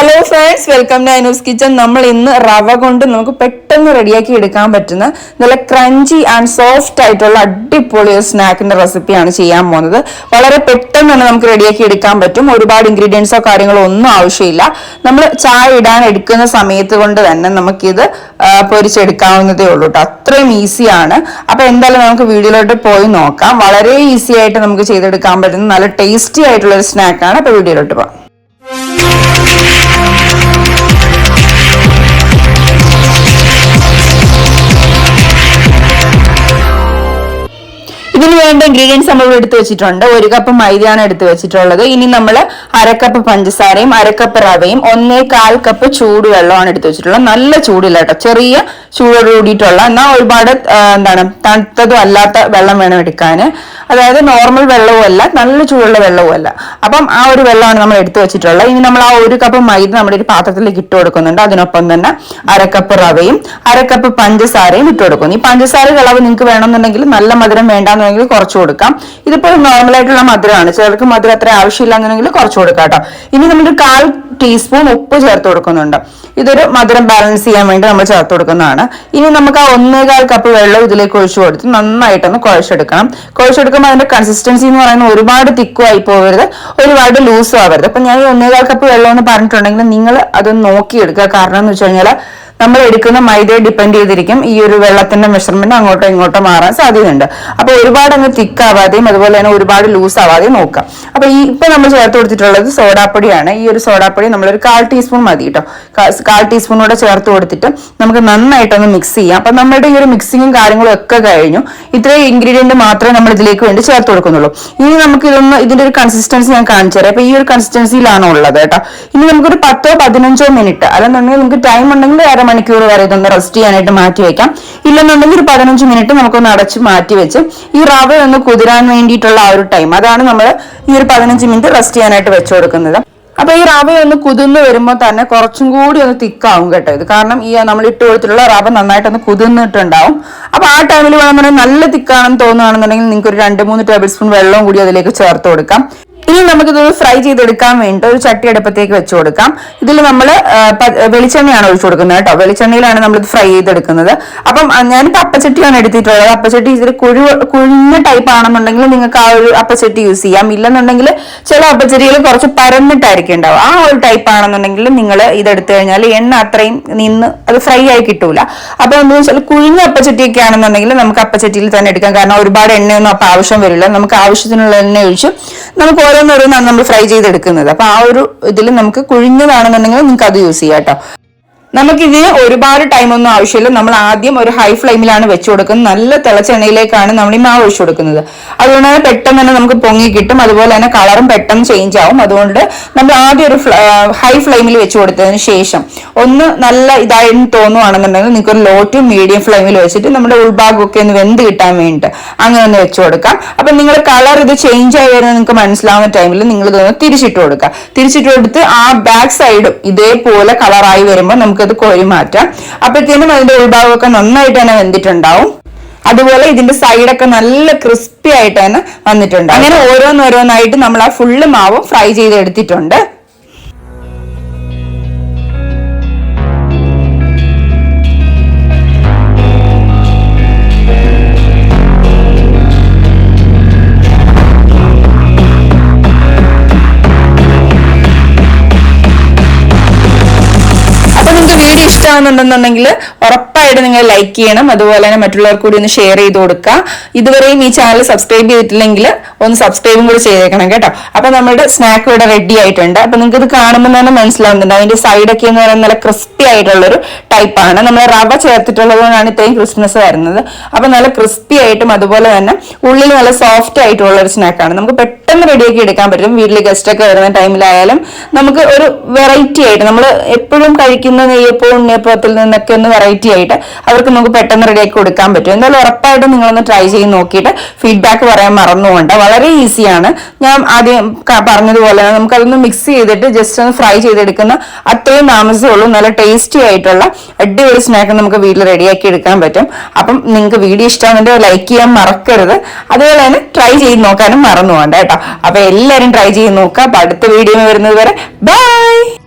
Hello friends welcome to Anu's kitchen നമ്മൾ ഇന്ന് റവ കൊണ്ട് നമുക്ക് പെട്ടെന്ന് റെഡിയാക്കി എടുക്കാൻ പറ്റുന്ന നല്ല ക്രഞ്ചി ആൻഡ് സോഫ്റ്റ് ആയിട്ടുള്ള അടിപൊളി ഒരു സ്നാക്കിന്റെ റെസിപ്പിയാണ് ചെയ്യാൻ പോകുന്നത്. വളരെ പെട്ടെന്ന് തന്നെ നമുക്ക് റെഡിയാക്കി എടുക്കാൻ പറ്റും. ഒരുപാട് ഇൻഗ്രീഡിയൻസോ കാര്യങ്ങളോ ഒന്നും ആവശ്യമില്ല. നമ്മൾ ചായ ഇടാൻ എടുക്കുന്ന സമയത്ത് കൊണ്ട് തന്നെ നമുക്കിത് പൊരിച്ചെടുക്കാവുന്നതേ ഉള്ളൂ കേട്ടോ അത്രയും ഈസിയാണ് അപ്പൊ എന്തായാലും നമുക്ക് വീഡിയോയിലോട്ട് പോയി നോക്കാം. വളരെ ഈസി ആയിട്ട് നമുക്ക് ചെയ്തെടുക്കാൻ പറ്റുന്ന നല്ല ടേസ്റ്റി ആയിട്ടുള്ള ഒരു സ്നാക്കാണ് അപ്പൊ വീഡിയോയിലോട്ട് പോകാം. ഇതിന് വേണ്ട ഇൻഗ്രീഡിയൻസ് നമ്മൾ എടുത്തു വെച്ചിട്ടുണ്ട്. ഒരു കപ്പ് മൈദയാണ് എടുത്തു വെച്ചിട്ടുള്ളത്. ഇനി നമ്മൾ അരക്കപ്പ് പഞ്ചസാരയും അരക്കപ്പ് റവയും ഒന്നേ കാൽ കപ്പ് ചൂടുവെള്ളമാണ് എടുത്തു വെച്ചിട്ടുള്ളത്. നല്ല ചൂടില്ല കേട്ടോ. ചെറിയ ചൂടോട് കൂടിയിട്ടുള്ള എന്നാൽ ഒരുപാട് എന്താണ് തണുത്തതും അല്ലാത്ത വെള്ളം വേണം എടുക്കാൻ. അതായത് നോർമൽ വെള്ളവും അല്ല നല്ല ചൂടുള്ള വെള്ളവും അല്ല. അപ്പം ആ ഒരു വെള്ളമാണ് നമ്മൾ എടുത്തു വെച്ചിട്ടുള്ളത്. ഇനി നമ്മൾ ആ ഒരു കപ്പ് മൈദ നമ്മുടെ ഒരു പാത്രത്തിലേക്ക് ഇട്ട് കൊടുക്കുന്നുണ്ട്. അതിനൊപ്പം തന്നെ അരക്കപ്പ് റവയും അരക്കപ്പ് പഞ്ചസാരയും ഇട്ട് കൊടുക്കുന്നു. ഈ പഞ്ചസാര അളവ് നിങ്ങൾക്ക് വേണമെന്നുണ്ടെങ്കിൽ നല്ല മധുരം വേണ്ടാന്നുണ്ടെങ്കിൽ കുറച്ച് കൊടുക്കാം. ഇതിപ്പോൾ നോർമൽ ആയിട്ടുള്ള മധുരമാണ്. ചിലർക്ക് മധുരം അത്ര ആവശ്യമില്ല എന്നുണ്ടെങ്കിൽ കുറച്ച് കൊടുക്കാം കേട്ടോ. ഇനി നമ്മൾ കാൽ ടീസ്പൂൺ ഉപ്പ് ചേർത്ത് കൊടുക്കുന്നുണ്ട്. ഇതൊരു മധുരം ബാലൻസ് ചെയ്യാൻ വേണ്ടി നമ്മൾ ചേർത്ത് കൊടുക്കുന്നതാണ്. ഇനി നമുക്ക് ആ ഒന്നേകാൽ കപ്പ് വെള്ളം ഇതിലേക്ക് ഒഴിച്ചു കൊടുത്ത് നന്നായിട്ടൊന്ന് കുഴച്ചെടുക്കണം. കുഴച്ചെടുക്കുമ്പോൾ അതിന്റെ കൺസിസ്റ്റൻസി എന്ന് പറയുന്നത് ഒരുപാട് തിക്കും ആയി പോകരുത് ഒരുപാട് ലൂസും ആവരുത്. അപ്പൊ ഞാൻ ഈ ഒന്നേകാൽ കപ്പ് വെള്ളം എന്ന് പറഞ്ഞിട്ടുണ്ടെങ്കിൽ നിങ്ങൾ അത് നോക്കിയെടുക്കുക. കാരണം എന്ന് വെച്ച് കഴിഞ്ഞാൽ നമ്മൾ എടുക്കുന്ന മൈദയെ ഡിപ്പെൻഡ് ചെയ്തിരിക്കും. ഈ ഒരു വെള്ളത്തിന്റെ മെഷർമെന്റ് അങ്ങോട്ടോ ഇങ്ങോട്ടോ മാറാൻ സാധ്യതയുണ്ട്. അപ്പൊ ഒരുപാട് അങ്ങ് തിക്ക് ആവാതെയും അതുപോലെ തന്നെ ഒരുപാട് ലൂസ് ആവാതെയും നോക്കാം. അപ്പൊ ഈ ഇപ്പൊ നമ്മൾ ചേർത്ത് കൊടുത്തിട്ടുള്ളത് സോഡാപ്പൊടിയാണ്. ഈ ഒരു സോഡാപ്പൊടി നമ്മളൊരു കാൽ ടീസ്പൂൺ മതി കേട്ടോ. കാൽ ടീസ്പൂൺ കൂടെ ചേർത്ത് കൊടുത്തിട്ട് നമുക്ക് നന്നായിട്ടൊന്ന് മിക്സ് ചെയ്യാം. അപ്പൊ നമ്മുടെ ഈ ഒരു മിക്സിങ്ങും കാര്യങ്ങളും ഒക്കെ കഴിഞ്ഞു. ഇത്രയും ഇൻഗ്രീഡിയന്റ് മാത്രമേ നമ്മൾ ഇതിലേക്ക് വേണ്ടി ചേർത്ത് കൊടുക്കുന്നുള്ളൂ. ഇനി നമുക്ക് ഇതൊന്ന് ഇതിന്റെ ഒരു കൺസിസ്റ്റൻസി ഞാൻ കാണിച്ചു തരാം. അപ്പൊ ഈ ഒരു കൺസിസ്റ്റൻസിയിലാണ് ഉള്ളത് കേട്ടോ. ഇനി നമുക്കൊരു പത്തോ പതിനഞ്ചോ മിനിറ്റ് അല്ലെന്നുണ്ടെങ്കിൽ നമുക്ക് ടൈം ഉണ്ടെങ്കിൽ അരമണിക്കൂർ വരെ ഇതൊന്ന് റെസ്റ്റ് ചെയ്യാനായിട്ട് മാറ്റി വെക്കാം. ഇല്ലെന്നുണ്ടെങ്കിൽ ഒരു പതിനഞ്ച് മിനിറ്റ് നമുക്കൊന്ന് അടച്ച് മാറ്റി വെച്ച് ഈ റവ ഒന്ന് കുതിരാൻ വേണ്ടിയിട്ടുള്ള ആ ഒരു ടൈം അതാണ് നമ്മൾ ഈ ഒരു പതിനഞ്ച് മിനിറ്റ് റെസ്റ്റ് ചെയ്യാനായിട്ട് വെച്ചു കൊടുക്കുന്നത്. അപ്പൊ ഈ റവ ഒന്ന് കുതിർന്ന് വരുമ്പോൾ തന്നെ കുറച്ചും കൂടി ഒന്ന് തിക്കാവും കേട്ടോ ഇത്. കാരണം ഈ നമ്മൾ ഇട്ട് കൊടുത്തിട്ടുള്ള റവ നന്നായിട്ട് ഒന്ന് കുതിർന്നിട്ടുണ്ടാവും. അപ്പൊ ആ ടൈമിൽ വേണമെന്നുണ്ടെങ്കിൽ നല്ല തിക്കാണെന്ന് തോന്നുകയാണെന്നുണ്ടെങ്കിൽ നിങ്ങൾക്ക് ഒരു രണ്ട് മൂന്ന് ടേബിൾ സ്പൂൺ വെള്ളവും കൂടി അതിലേക്ക് ചേർത്ത് കൊടുക്കാം. ഇനി നമുക്കിതൊന്ന് ഫ്രൈ ചെയ്തെടുക്കാൻ വേണ്ടി ഒരു ചട്ടി അടുപ്പത്തേക്ക് വെച്ചു കൊടുക്കാം. ഇതിൽ നമ്മൾ വെളിച്ചെണ്ണയാണ് ഒഴിച്ചു കൊടുക്കുന്നത് കേട്ടോ. വെളിച്ചെണ്ണയിലാണ് നമ്മൾ ഫ്രൈ ചെയ്തെടുക്കുന്നത്. അപ്പം ഞാനിപ്പോൾ അപ്പച്ചട്ടിയാണ് എടുത്തിട്ടുള്ളത്. അപ്പച്ചട്ടി ഇതിൽ കുഴു കുഴിഞ്ഞ ടൈപ്പ് ആണെന്നുണ്ടെങ്കിൽ നിങ്ങൾക്ക് ആ ഒരു അപ്പച്ചട്ടി യൂസ് ചെയ്യാം. ഇല്ലെന്നുണ്ടെങ്കിൽ ചില അപ്പച്ചട്ടികൾ കുറച്ച് പരന്നിട്ടായിരിക്കും ഉണ്ടാവും ആ ഒരു ടൈപ്പ് ആണെന്നുണ്ടെങ്കിൽ നിങ്ങൾ ഇതെടുത്തു കഴിഞ്ഞാൽ എണ്ണ അത്രയും നിന്ന് അത് ഫ്രൈ ആയി കിട്ടൂല. അപ്പൊ എന്താ വെച്ചാൽ കുഴിഞ്ഞ അപ്പച്ചട്ടിയൊക്കെ ആണെന്നുണ്ടെങ്കിൽ നമുക്ക് അപ്പച്ചട്ടിയിൽ തന്നെ എടുക്കാം. കാരണം ഒരുപാട് എണ്ണയൊന്നും അപ്പൊ ആവശ്യം വരില്ല. നമുക്ക് ആവശ്യത്തിനുള്ള എണ്ണ ഒഴിച്ച് നമുക്ക് ഓരോന്നോരോന്നാണ് നമ്മൾ ഫ്രൈ ചെയ്തെടുക്കുന്നത്. അപ്പൊ ആ ഒരു ഇതിൽ നമുക്ക് കുഴിഞ്ഞതാണെന്നുണ്ടെങ്കിൽ നിങ്ങൾക്ക് അത് യൂസ് ചെയ്യാം കേട്ടോ നമുക്കിതിന് ഒരുപാട് ടൈം ഒന്നും ആവശ്യമില്ല. നമ്മൾ ആദ്യം ഒരു ഹൈ ഫ്ലെയിമിലാണ് വെച്ചു കൊടുക്കുന്നത്. നല്ല തിളച്ചെണ്ണയിലേക്കാണ് നമ്മൾ ഈ മാവ് ഒഴിച്ചു കൊടുക്കുന്നത്. അതുകൊണ്ട് തന്നെ പെട്ടെന്ന് തന്നെ നമുക്ക് പൊങ്ങി കിട്ടും. അതുപോലെ തന്നെ കളറും പെട്ടെന്ന് ചേഞ്ച് ആവും. അതുകൊണ്ട് നമ്മൾ ആദ്യം ഒരു ഹൈ ഫ്ലെയിമിൽ വെച്ചു കൊടുത്തതിന് ശേഷം ഒന്ന് നല്ല ഇതായി തോന്നുവാണെന്നുണ്ടെങ്കിൽ നിങ്ങൾക്ക് ഒരു ലോ ടു മീഡിയം ഫ്ലെയിമിൽ വെച്ചിട്ട് നമ്മുടെ ഉൾഭാഗമൊക്കെ ഒന്ന് വെന്ത് കിട്ടാൻ വേണ്ടിയിട്ട് അങ്ങനെ ഒന്ന് വെച്ചു കൊടുക്കാം. അപ്പൊ നിങ്ങൾ കളർ ഇത് ചേഞ്ച് ആയി വരുന്നത് നിങ്ങൾക്ക് മനസ്സിലാവുന്ന ടൈമിൽ നിങ്ങൾ ഇതൊന്ന് തിരിച്ചിട്ട് കൊടുക്കുക തിരിച്ചിട്ട് കൊടുത്ത് ആ ബാക്ക് സൈഡും ഇതേപോലെ കളറായി വരുമ്പോൾ നമുക്കത് കോരി മാറ്റാം. അപ്പോഴത്തേനും അതിന്റെ ഉൾഭാഗമൊക്കെ നന്നായിട്ട് തന്നെ വെന്തിട്ടുണ്ടാവും. അതുപോലെ ഇതിന്റെ സൈഡൊക്കെ നല്ല ക്രിസ്പി ആയിട്ട് തന്നെ വന്നിട്ടുണ്ട് അങ്ങനെ ഓരോന്നോരോന്നായിട്ട് നമ്മൾ ആ ഫുള്ള് മാവും ഫ്രൈ ചെയ്തെടുത്തിട്ടുണ്ട്. വീഡിയോ ഇഷ്ടമാകുന്നുണ്ടെന്നുണ്ടെങ്കിൽ ഉറപ്പായിട്ട് നിങ്ങൾ ലൈക്ക് ചെയ്യണം. അതുപോലെ തന്നെ മറ്റുള്ളവർക്ക് കൂടി ഒന്ന് ഷെയർ ചെയ്ത് കൊടുക്കുക. ഇതുവരെയും ഈ ചാനൽ സബ്സ്ക്രൈബ് ചെയ്തിട്ടില്ലെങ്കിൽ ഒന്ന് സബ്സ്ക്രൈബും കൂടി ചെയ്തേക്കണം കേട്ടോ. അപ്പൊ നമ്മുടെ സ്നാക്ക് ഇവിടെ റെഡി ആയിട്ടുണ്ട്. അപ്പൊ നിങ്ങൾക്ക് ഇത് കാണുമ്പോൾ തന്നെ മനസ്സിലാവുന്നുണ്ട്. അതിന്റെ സൈഡൊക്കെ എന്ന് പറയുന്നത് നല്ല ക്രിസ്പി ആയിട്ടുള്ളൊരു ടൈപ്പാണ് നമ്മൾ റവ ചേർത്തിട്ടുള്ളത് കൊണ്ടാണ് ഇത്രയും ക്രിസ്മസ് വരുന്നത്. അപ്പൊ നല്ല ക്രിസ്പി ആയിട്ടും അതുപോലെ തന്നെ ഉള്ളിൽ നല്ല സോഫ്റ്റ് ആയിട്ടുള്ള ഒരു സ്നാക്കാണ് നമുക്ക് പെട്ടെന്ന് റെഡിയാക്കി എടുക്കാൻ പറ്റും. വീട്ടിൽ ഗസ്റ്റ് ഒക്കെ വരുന്ന ടൈമിലായാലും നമുക്ക് ഒരു വെറൈറ്റി ആയിട്ട് നമ്മൾ എപ്പോഴും കഴിക്കുന്ന നെയ്യപ്പവും ഉണ്ണിയപ്പത്തിൽ നിന്നൊക്കെ ഒന്ന് വെറൈറ്റി ആയിട്ട് അവർക്ക് നമുക്ക് പെട്ടെന്ന് റെഡിയാക്കി കൊടുക്കാൻ പറ്റും. എന്തായാലും ഉറപ്പായിട്ടും നിങ്ങളൊന്ന് ട്രൈ ചെയ്ത് നോക്കിയിട്ട് ഫീഡ്ബാക്ക് പറയാൻ മറന്നുകൊണ്ട്. വളരെ ഈസിയാണ് ഞാൻ ആദ്യം പറഞ്ഞതുപോലെ തന്നെ നമുക്ക് അതൊന്ന് മിക്സ് ചെയ്തിട്ട് ജസ്റ്റ് ഒന്ന് ഫ്രൈ ചെയ്തെടുക്കുന്ന അത്രയും താമസമേ ഉള്ളൂ. നല്ല ടേസ്റ്റി ആയിട്ടുള്ള അടിപൊളി സ്നാക്ക് നമുക്ക് വീട്ടിൽ റെഡിയാക്കി എടുക്കാൻ പറ്റും. അപ്പം നിങ്ങൾക്ക് വീഡിയോ ഇഷ്ടമാണെങ്കിൽ ലൈക്ക് ചെയ്യാൻ മറക്കരുത്. അതുപോലെ തന്നെ ട്രൈ ചെയ്ത് നോക്കാനും മറന്നു പോകണ്ട കേട്ടോ. അപ്പൊ എല്ലാവരും ട്രൈ ചെയ്ത് നോക്കുക. അപ്പൊ അടുത്ത വീഡിയോ വരുന്നത് വരെ. ബൈ